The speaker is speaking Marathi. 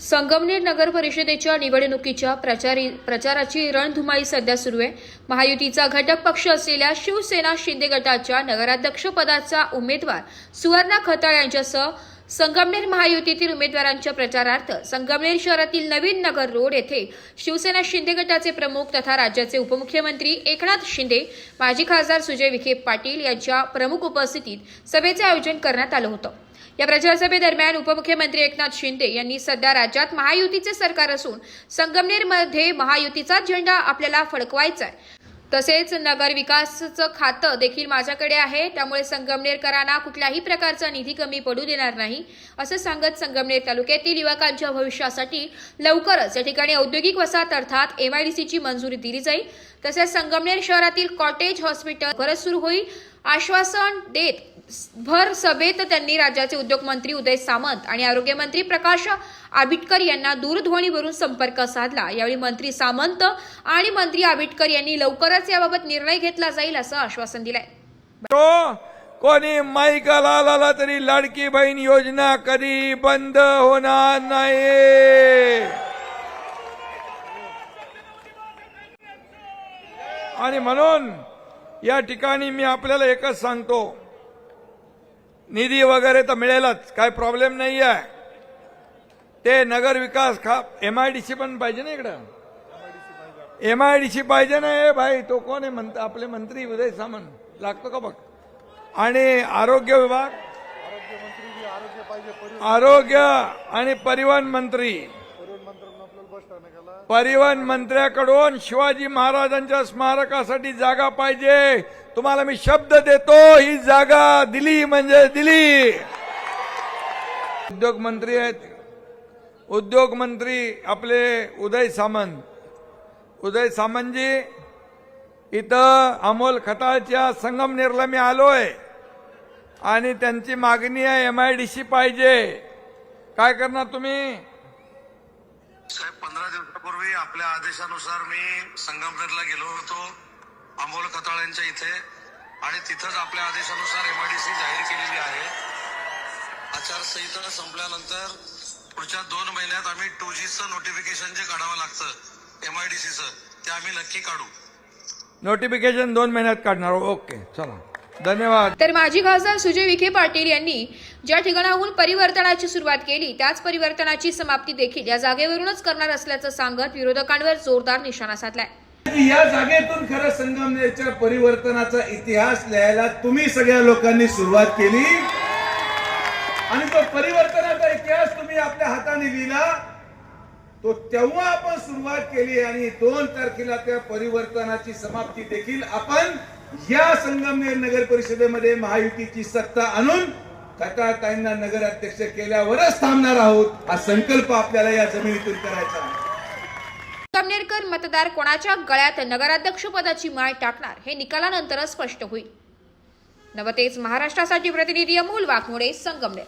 संगमनेर नगर परिषदेच्या निवडणुकीच्या प्रचारी प्रचाराची रणधुमाळी सध्या सुरू आहे. महायुतीचा घटक पक्ष असलेल्या शिवसेना शिंदे गटाच्या नगराध्यक्षपदाचा उमेदवार सुवर्णा खताळ यांच्यासह संगमनेर महायुतीतील उमेदवारांच्या प्रचारार्थ संगमनेर शहरातील नवीन नगर रोड येथे शिवसेना शिंदे गटाचे प्रमुख तथा राज्याचे उपमुख्यमंत्री एकनाथ शिंदे माजी खासदार सुजय विखे पाटील यांच्या प्रमुख उपस्थितीत सभेचे आयोजन करण्यात आलं होतं. या प्रचारसभेदरम्यान उपमुख्यमंत्री एकनाथ शिंदे यांनी सध्या राज्यात महायुतीचे सरकार असून संगमनेरमध्ये महायुतीचा झेंडा आपल्याला फडकवायचा आहे तसेच नगरविकासचं खातं देखील माझ्याकडे आहे. त्यामुळे संगमनेरकरांना कुठल्याही प्रकारचा निधी कमी पडू देणार नाही असं सांगत संगमनेर तालुक्यातील युवकांच्या भविष्यासाठी लवकरच या ठिकाणी औद्योगिक वसाहत अर्थात एम ची मंजुरी दिली जाईल. तसेच संगमनेर शहरातील कॉटेज हॉस्पिटल परत सुरू होईल. आश्वासन देत भर सभेत त्यांनी राज्याचे उद्योगमंत्री उदय सामंत आणि आरोग्यमंत्री प्रकाश आबिटकर यांना दूरध्वनीवरून संपर्क साधला. यावेळी मंत्री सामंत आणि मंत्री आबिटकर यांनी लवकरच याबाबत निर्णय घेतला जाईल असं आश्वासन दिलंय. कोणी माईका आला तरी लाडकी बहीण योजना कधी बंद होणार नाही. आणि म्हणून या ठिकाणी मी आपल्याला एकच सांगतो. निधी वगैरे तर मिळेलच काय प्रॉब्लेम नाही आहे ते नगर विकास खा एमआयडीसी पण पाहिजे ना इकडं? एमआयडीसी पाहिजे ना हे भाई तो कोण आहे म्हणता आपले मंत्री उदय सामंत? लागतो का बघ? आणि आरोग्य विभाग? आरोग्य आणि परिवहन मंत्री. परिवहन मंत्र्याकडून शिवाजी महाराजांच्या स्मारकासाठी जागा पाहिजे. तुम्हाला मी शब्द देतो ही जागा दिली म्हणजे दिली. उद्योग मंत्री आहेत. उद्योग मंत्री आपले उदय सामंत. उदय सामंतजी इथं अमोल खताळच्या संगमनेरला मी आलोय. आणि त्यांची मागणी आहे एम आय डी सी पाहिजे. काय करणार तुम्ही? पंधरा दिवसापूर्वी आपल्या आदेशानुसार मी संगमनेरला गेलो होतो अमोल कताळ्यांच्या इथे. आणि तिथंच आपल्या आदेशानुसार एमआयडीसी जाहीर केलेली आहे. आचारसंहिता संपल्यानंतर पुढच्या दोन महिन्यात आम्ही टू जीचं नोटिफिकेशन जे काढावं लागतं एमआयडीसीचं ते आम्ही नक्की काढू. नोटिफिकेशन दोन महिन्यात काढणार. ओके चला. धन्यवाद. तर माजी खासदार सुजय विखे पाटील यांनी ज्या ठिकाणाहून परिवर्तनाची सुरुवात केली त्याच परिवर्तनाची समाप्ती देखील या जागेवरूनच करणार असल्याचं सांगत विरोधकांवर जोरदार निशाणा साधलाय. या जागेतून खरं संगमनेरच्या परिवर्तनाचा इतिहास लिहायला तुम्ही सगळ्या लोकांनी सुरुवात केली. आणि तो परिवर्तनाचा इतिहास तुम्ही आपल्या हाताने लिहिला. तो तेव्हा आपण सुरुवात केली आणि दोन तारखेला त्या परिवर्तनाची समाप्ती देखील आपण या संगमनेर नगर परिषदेमध्ये महायुतीची सत्ता आणून कटाताईंना नगराध्यक्ष केल्यावरच थांबणार आहोत. हा संकल्प आपल्याला या जमिनीतून करायचा आहे. संगमनेरकर मतदार कोणाच्या गळ्यात नगराध्यक्षपदाची माळ टाकणार हे निकालानंतरच स्पष्ट होईल. नवतेच महाराष्ट्रासाठी प्रतिनिधी अमोल वाघमोडे संगमनेर.